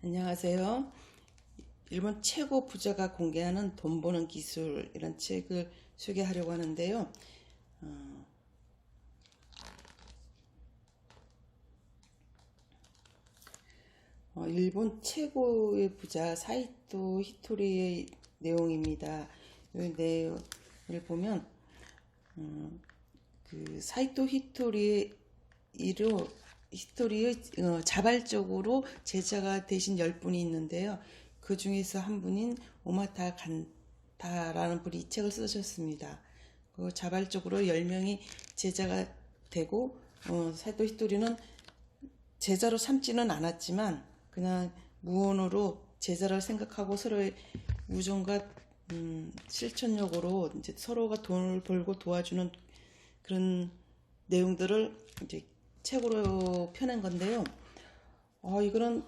안녕하세요. 일본 최고 부자가 공개하는 돈 버는 기술 이런 책을 소개하려고 하는데요. 어, 어, 일본 최고의 부자 사이토 히토리의 내용입니다. 이 내용을 보면 음, 그 사이토 히토리의 이로 히토리의 어, 자발적으로 제자가 되신 열 분이 있는데요. 그 중에서 한 분인 오마타 간타라는 분이 이 책을 쓰셨습니다. 그 자발적으로 열 명이 제자가 되고 어, 사이토 히토리는 제자로 삼지는 않았지만 그냥 무언으로 제자를 생각하고 서로의 우정과 음, 실천력으로 이제 서로가 돈을 벌고 도와주는 그런 내용들을 이제 책으로 펴낸 건데요. 어, 이거는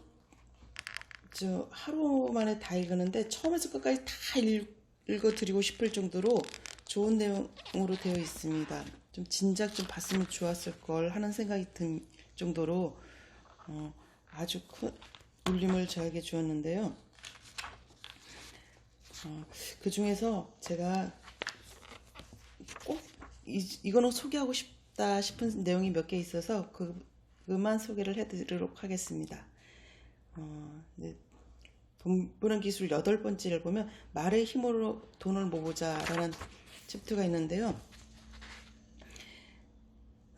저 하루 만에 다 읽었는데 처음에서 끝까지 다 읽, 읽어드리고 싶을 정도로 좋은 내용으로 되어 있습니다. 좀 진작 좀 봤으면 좋았을 걸 하는 생각이 든 정도로 어, 아주 큰 울림을 저에게 주었는데요. 어, 그 중에서 제가 꼭 이, 이거는 소개하고 싶 다 싶은 내용이 몇 개 있어서 그, 그만 소개를 해드리도록 하겠습니다. 어, 네. 돈 버는 기술 여덟 번째를 보면 말의 힘으로 돈을 모으자 라는 챕터가 있는데요.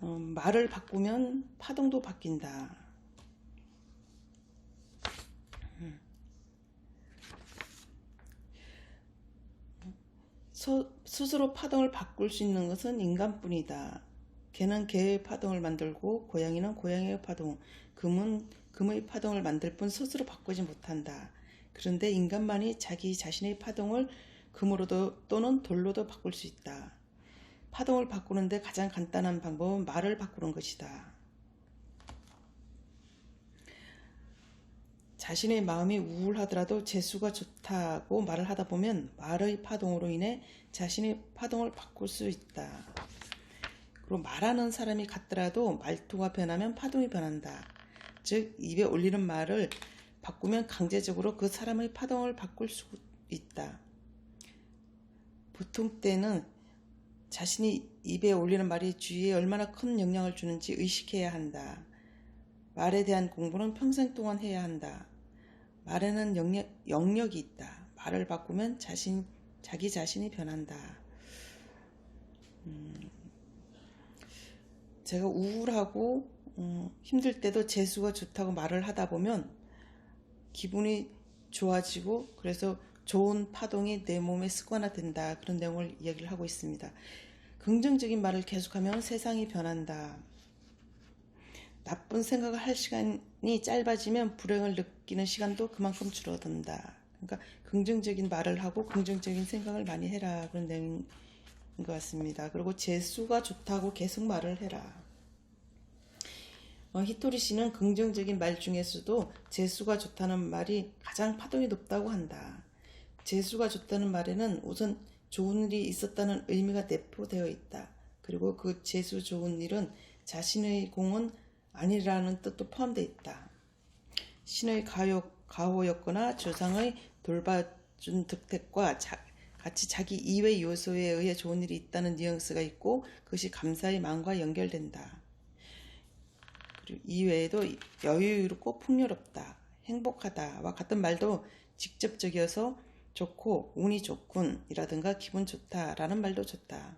어, 말을 바꾸면 파동도 바뀐다. 서, 스스로 파동을 바꿀 수 있는 것은 인간뿐이다. 개는 개의 파동을 만들고 고양이는 고양이의 파동, 금은 금의 파동을 만들 뿐 스스로 바꾸지 못한다. 그런데 인간만이 자기 자신의 파동을 금으로도 또는 돌로도 바꿀 수 있다. 파동을 바꾸는데 가장 간단한 방법은 말을 바꾸는 것이다. 자신의 마음이 우울하더라도 재수가 좋다고 말을 하다 보면 말의 파동으로 인해 자신의 파동을 바꿀 수 있다. 그리고 말하는 사람이 같더라도 말투가 변하면 파동이 변한다. 즉 입에 올리는 말을 바꾸면 강제적으로 그 사람의 파동을 바꿀 수 있다. 보통 때는 자신이 입에 올리는 말이 주위에 얼마나 큰 영향을 주는지 의식해야 한다. 말에 대한 공부는 평생 동안 해야 한다. 말에는 영역, 영역이 있다. 말을 바꾸면 자신, 자기 자신이 변한다. 음, 제가 우울하고 음, 힘들 때도 재수가 좋다고 말을 하다 보면 기분이 좋아지고 그래서 좋은 파동이 내 몸에 습관화된다. 그런 내용을 이야기를 하고 있습니다. 긍정적인 말을 계속하면 세상이 변한다. 나쁜 생각을 할 시간이 짧아지면 불행을 느끼는 시간도 그만큼 줄어든다. 그러니까 긍정적인 말을 하고 긍정적인 생각을 많이 해라 그런 내용인 것 같습니다. 그리고 재수가 좋다고 계속 말을 해라. 어, 히토리 씨는 긍정적인 말 중에서도 재수가 좋다는 말이 가장 파동이 높다고 한다. 재수가 좋다는 말에는 우선 좋은 일이 있었다는 의미가 내포되어 있다. 그리고 그 재수 좋은 일은 자신의 공은 아니라는 뜻도 포함되어 있다. 신의 가호, 가호였거나 조상의 돌봐준 득택과 자, 같이 자기 이외 요소에 의해 좋은 일이 있다는 뉘앙스가 있고 그것이 감사의 마음과 연결된다. 이외에도 여유롭고 풍요롭다, 행복하다와 같은 말도 직접적이어서 좋고 운이 좋군이라든가 기분 좋다라는 말도 좋다.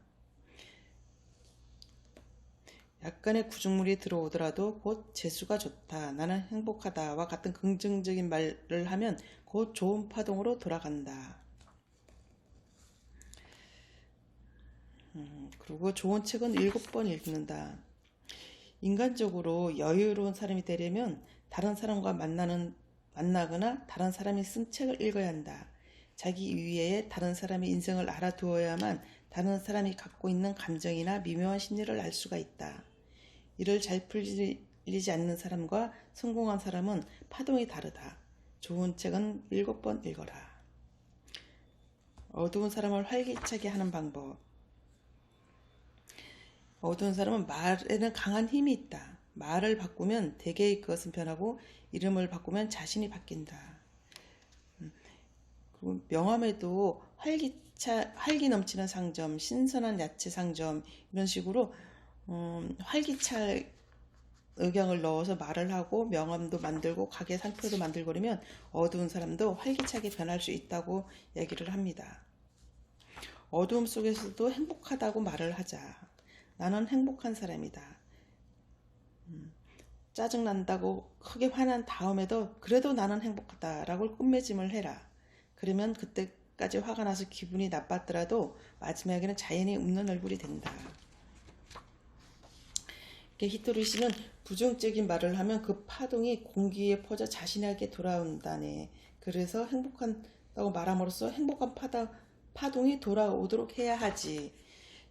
약간의 구중물이 들어오더라도 곧 재수가 좋다, 나는 행복하다와 같은 긍정적인 말을 하면 곧 좋은 파동으로 돌아간다. 음, 그리고 좋은 책은 일곱 번 읽는다. 인간적으로 여유로운 사람이 되려면 다른 사람과 만나는 만나거나 다른 사람이 쓴 책을 읽어야 한다. 자기 위에 다른 사람의 인생을 알아두어야만 다른 사람이 갖고 있는 감정이나 미묘한 심리를 알 수가 있다. 일을 잘 풀리지 않는 사람과 성공한 사람은 파동이 다르다. 좋은 책은 일곱 번 읽어라. 어두운 사람을 활기차게 하는 방법. 어두운 사람은 말에는 강한 힘이 있다. 말을 바꾸면 대개의 그것은 변하고 이름을 바꾸면 자신이 바뀐다. 음, 그리고 명함에도 활기차 활기 넘치는 상점, 신선한 야채 상점 이런 식으로 음, 활기찰 의경을 넣어서 말을 하고 명함도 만들고 가게 상표도 만들고 그러면 어두운 사람도 활기차게 변할 수 있다고 얘기를 합니다. 어두움 속에서도 행복하다고 말을 하자. 나는 행복한 사람이다. 음, 짜증난다고 크게 화난 다음에도 그래도 나는 행복하다라고 꿈매짐을 해라. 그러면 그때까지 화가 나서 기분이 나빴더라도 마지막에는 자연히 웃는 얼굴이 된다. 히토리 씨는 부정적인 말을 하면 그 파동이 공기에 퍼져 자신에게 돌아온다네. 그래서 행복한다고 말함으로써 행복한 파다, 파동이 돌아오도록 해야 하지.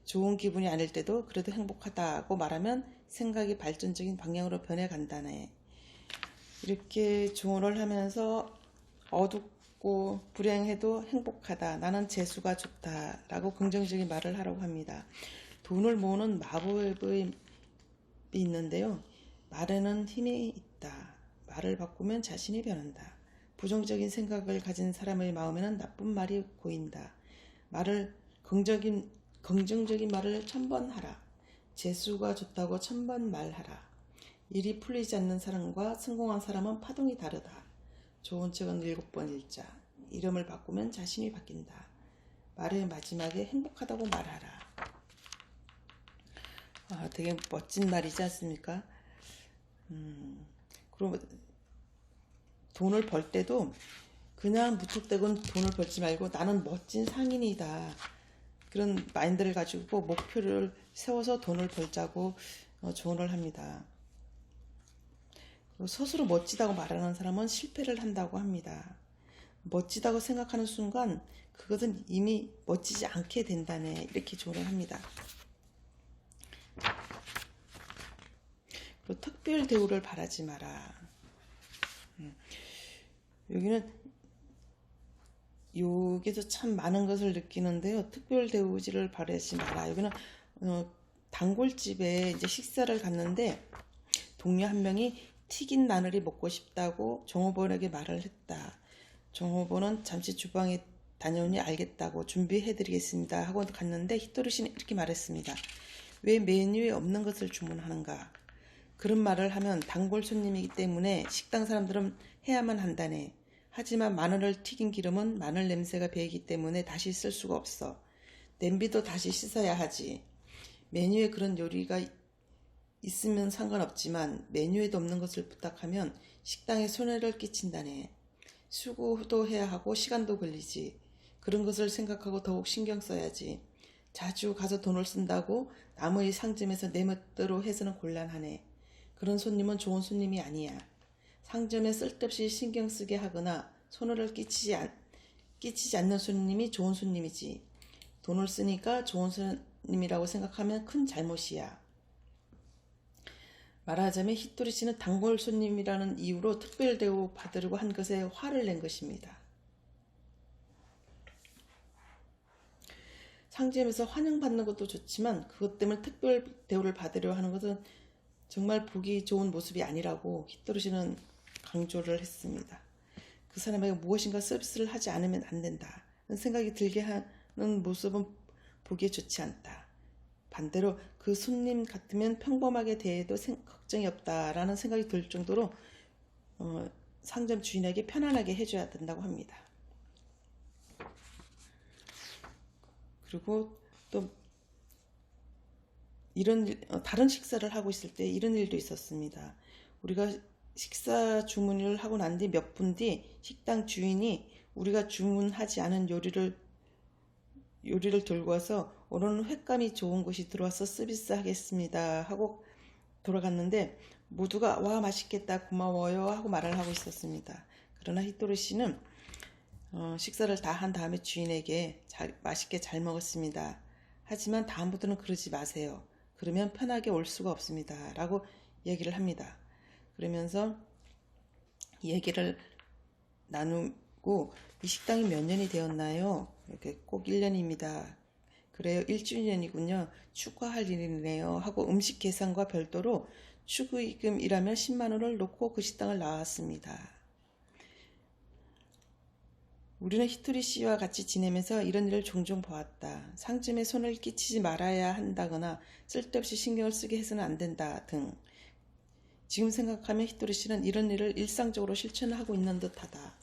좋은 기분이 아닐 때도 그래도 행복하다고 말하면 생각이 발전적인 방향으로 변해간다네. 이렇게 조언을 하면서 어둡고 불행해도 행복하다. 나는 재수가 좋다 라고 긍정적인 말을 하라고 합니다. 돈을 모으는 마법이 있는데요. 말에는 힘이 있다. 말을 바꾸면 자신이 변한다. 부정적인 생각을 가진 사람의 마음에는 나쁜 말이 고인다. 말을 긍정적인, 긍정적인 말을 천번 하라. 재수가 좋다고 천번 말하라. 일이 풀리지 않는 사람과 성공한 사람은 파동이 다르다. 좋은 책은 일곱 번 읽자. 이름을 바꾸면 자신이 바뀐다. 말의 마지막에 행복하다고 말하라. 아, 되게 멋진 말이지 않습니까? 음, 그리고 돈을 벌 때도 그냥 무턱대고 돈을 벌지 말고 나는 멋진 상인이다. 그런 마인드를 가지고 목표를 세워서 돈을 벌자고 어, 조언을 합니다. 스스로 멋지다고 말하는 사람은 실패를 한다고 합니다. 멋지다고 생각하는 순간 그것은 이미 멋지지 않게 된다네 이렇게 조언을 합니다. 특별 대우를 바라지 마라. 음. 여기는 여기서 참 많은 것을 느끼는데요. 특별 대우지를 바라지 마라. 여기는 어, 단골집에 이제 식사를 갔는데 동료 한 명이 튀긴 마늘이 먹고 싶다고 종업원에게 말을 했다. 종업원은 잠시 주방에 다녀오니 알겠다고 준비해드리겠습니다 하고 갔는데 씨는 이렇게 말했습니다. 왜 메뉴에 없는 것을 주문하는가? 그런 말을 하면 단골 손님이기 때문에 식당 사람들은 해야만 한다네. 하지만 마늘을 튀긴 기름은 마늘 냄새가 배이기 때문에 다시 쓸 수가 없어. 냄비도 다시 씻어야 하지. 메뉴에 그런 요리가 있으면 상관없지만 메뉴에도 없는 것을 부탁하면 식당에 손해를 끼친다네. 수고도 해야 하고 시간도 걸리지. 그런 것을 생각하고 더욱 신경 써야지. 자주 가서 돈을 쓴다고 남의 상점에서 내 멋대로 해서는 곤란하네. 그런 손님은 좋은 손님이 아니야. 상점에 쓸데없이 신경 쓰게 하거나 손해를 끼치지, 않, 끼치지 않는 손님이 좋은 손님이지. 돈을 쓰니까 좋은 손님이라고 생각하면 큰 잘못이야. 말하자면 히토리 씨는 단골 손님이라는 이유로 특별 대우 받으려고 한 것에 화를 낸 것입니다. 상점에서 환영받는 것도 좋지만 그것 때문에 특별 대우를 받으려 하는 것은 정말 보기 좋은 모습이 아니라고 히토리 씨는 강조를 했습니다. 그 사람에게 무엇인가 서비스를 하지 않으면 안 된다. 생각이 들게 하는 모습은 보기에 좋지 않다. 반대로 그 손님 같으면 평범하게 대해도 생, 걱정이 없다라는 생각이 들 정도로 어, 상점 주인에게 편안하게 해줘야 된다고 합니다. 그리고 또 이런 일, 어, 다른 식사를 하고 있을 때 이런 일도 있었습니다. 우리가 식사 주문을 하고 난 뒤 몇 분 뒤 식당 주인이 우리가 주문하지 않은 요리를 요리를 들고 와서 오늘은 횟감이 좋은 곳이 들어와서 서비스 하겠습니다 하고 돌아갔는데 모두가 와 맛있겠다 고마워요 하고 말을 하고 있었습니다. 그러나 히토리 씨는 어, 식사를 다 한 다음에 주인에게 잘, 맛있게 잘 먹었습니다. 하지만 다음부터는 그러지 마세요. 그러면 편하게 올 수가 없습니다. 라고 얘기를 합니다. 그러면서 얘기를 나누고 이 식당이 몇 년이 되었나요? 이렇게 꼭 1년입니다. 그래요. 1주년이군요. 축하할 일이네요. 하고 음식 계산과 별도로 축의금이라면 10만 원을 놓고 그 식당을 나왔습니다. 우리는 히토리 씨와 같이 지내면서 이런 일을 종종 보았다. 상점에 손을 끼치지 말아야 한다거나 쓸데없이 신경을 쓰게 해서는 안 된다 등. 지금 생각하면 히토리 씨는 이런 일을 일상적으로 실천을 하고 있는 듯하다.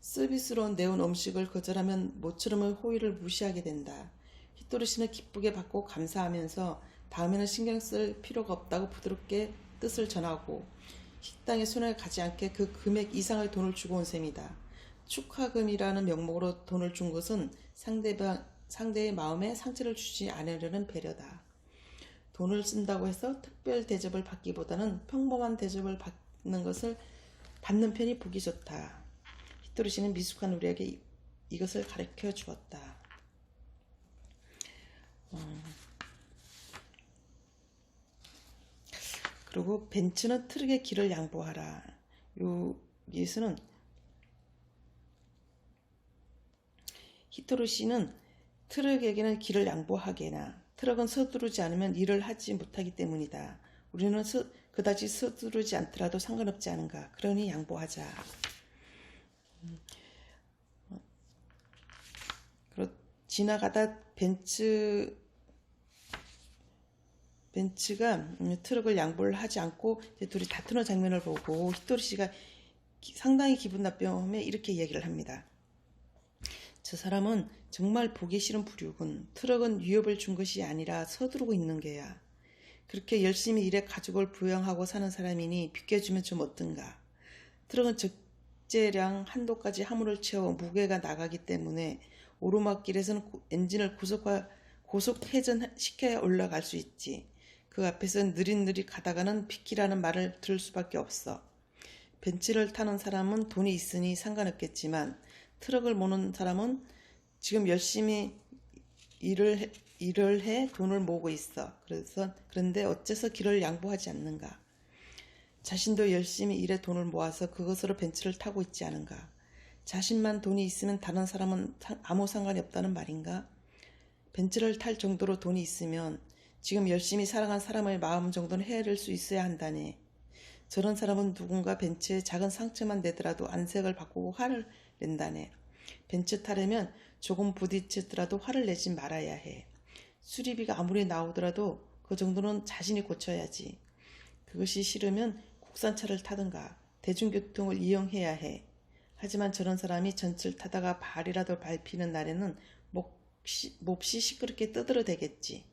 서비스로 내온 음식을 거절하면 모처럼의 호의를 무시하게 된다. 히토리 씨는 기쁘게 받고 감사하면서 다음에는 신경 쓸 필요가 없다고 부드럽게 뜻을 전하고 식당에 손을 가지 않게 그 금액 이상의 돈을 주고 온 셈이다. 축하금이라는 명목으로 돈을 준 것은 상대방, 상대의 마음에 상처를 주지 않으려는 배려다. 돈을 쓴다고 해서 특별 대접을 받기보다는 평범한 대접을 받는 것을 받는 편이 보기 좋다. 히토리 씨는 미숙한 우리에게 이- 이것을 가르쳐 주었다. 어. 그리고 벤츠는 트럭의 길을 양보하라. 여기에서는 히토르 씨는 트럭에게는 길을 양보하게나 트럭은 서두르지 않으면 일을 하지 못하기 때문이다. 우리는 서, 그다지 서두르지 않더라도 상관없지 않은가. 그러니 양보하자. 지나가다 벤츠 벤츠가 음, 트럭을 양보를 하지 않고 둘이 다투는 장면을 보고 히토리 씨가 기- 상당히 기분 나쁘며 이렇게 얘기를 합니다. 저 사람은 정말 보기 싫은 부류군. 트럭은 위협을 준 것이 아니라 서두르고 있는 게야. 그렇게 열심히 일해 가족을 부양하고 사는 사람이니 비켜주면 좀 어떤가. 트럭은 적재량 한도까지 화물을 채워 무게가 나가기 때문에 오르막길에서는 고- 엔진을 고속화, 고속 회전시켜야 올라갈 수 있지. 그 앞에서 느릿느릿 가다가는 비키라는 말을 들을 수밖에 없어. 벤츠를 타는 사람은 돈이 있으니 상관없겠지만 트럭을 모는 사람은 지금 열심히 일을 해, 일을 해 돈을 모으고 있어. 그래서 그런데 어째서 길을 양보하지 않는가? 자신도 열심히 일해 돈을 모아서 그것으로 벤츠를 타고 있지 않은가? 자신만 돈이 있으면 다른 사람은 상- 아무 상관이 없다는 말인가? 벤츠를 탈 정도로 돈이 있으면 지금 열심히 살아간 사람의 마음 정도는 헤아릴 수 있어야 한다네. 저런 사람은 누군가 벤츠에 작은 상처만 내더라도 안색을 바꾸고 화를 낸다네. 벤츠 타려면 조금 부딪히더라도 화를 내지 말아야 해. 수리비가 아무리 나오더라도 그 정도는 자신이 고쳐야지. 그것이 싫으면 국산차를 타든가 대중교통을 이용해야 해. 하지만 저런 사람이 전철 타다가 발이라도 밟히는 날에는 몹시, 몹시 시끄럽게 떠들어대겠지.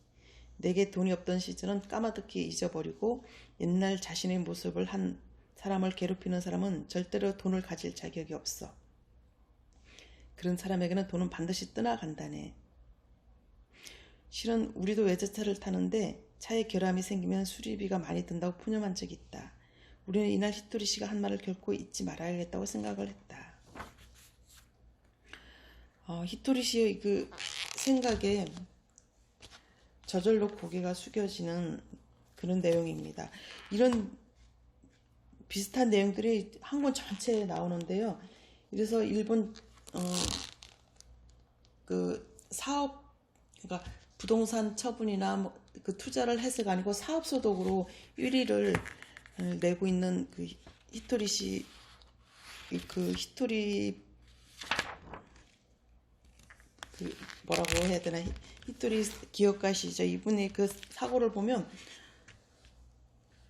내게 돈이 없던 시절은 까마득히 잊어버리고 옛날 자신의 모습을 한 사람을 괴롭히는 사람은 절대로 돈을 가질 자격이 없어. 그런 사람에게는 돈은 반드시 떠나간다네. 실은 우리도 외제차를 타는데 차에 결함이 생기면 수리비가 많이 든다고 푸념한 적이 있다. 우리는 이날 히토리 씨가 한 말을 결코 잊지 말아야겠다고 생각을 했다. 어, 히토리 씨의 그 생각에 저절로 고개가 숙여지는 그런 내용입니다. 이런 비슷한 내용들이 한 권 전체에 나오는데요. 이래서 일본 어, 그 사업 그러니까 부동산 처분이나 뭐 그 투자를 해서가 아니고 사업 소득으로 1위를 내고 있는 그 히토리 씨 그 히토리 그 뭐라고 해야 되나 히- 히토리 기업가시죠. 이분의 그 사고를 보면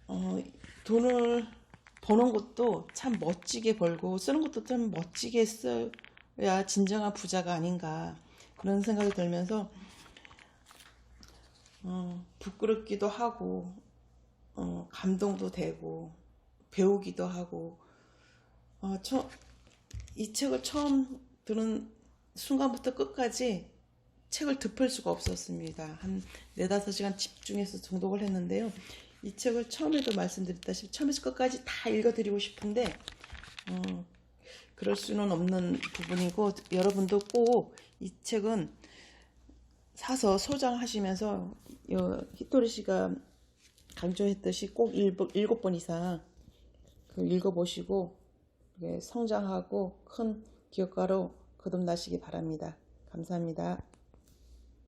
어, 돈을 버는 것도 참 멋지게 벌고 쓰는 것도 참 멋지게 써 야 진정한 부자가 아닌가 그런 생각이 들면서 어, 부끄럽기도 하고 어, 감동도 되고 배우기도 하고 어, 처, 이 책을 처음 들은 순간부터 끝까지 책을 덮을 수가 없었습니다. 한 네다섯 시간 집중해서 정독을 했는데요. 이 책을 처음에도 말씀드렸다시피 처음에서 끝까지 다 읽어드리고 싶은데 어, 그럴 수는 없는 부분이고 여러분도 꼭 이 책은 사서 소장하시면서 여, 히토리 씨가 강조했듯이 꼭 일곱, 번 이상 그 읽어보시고 예, 성장하고 큰 기업가로 거듭나시기 바랍니다. 감사합니다.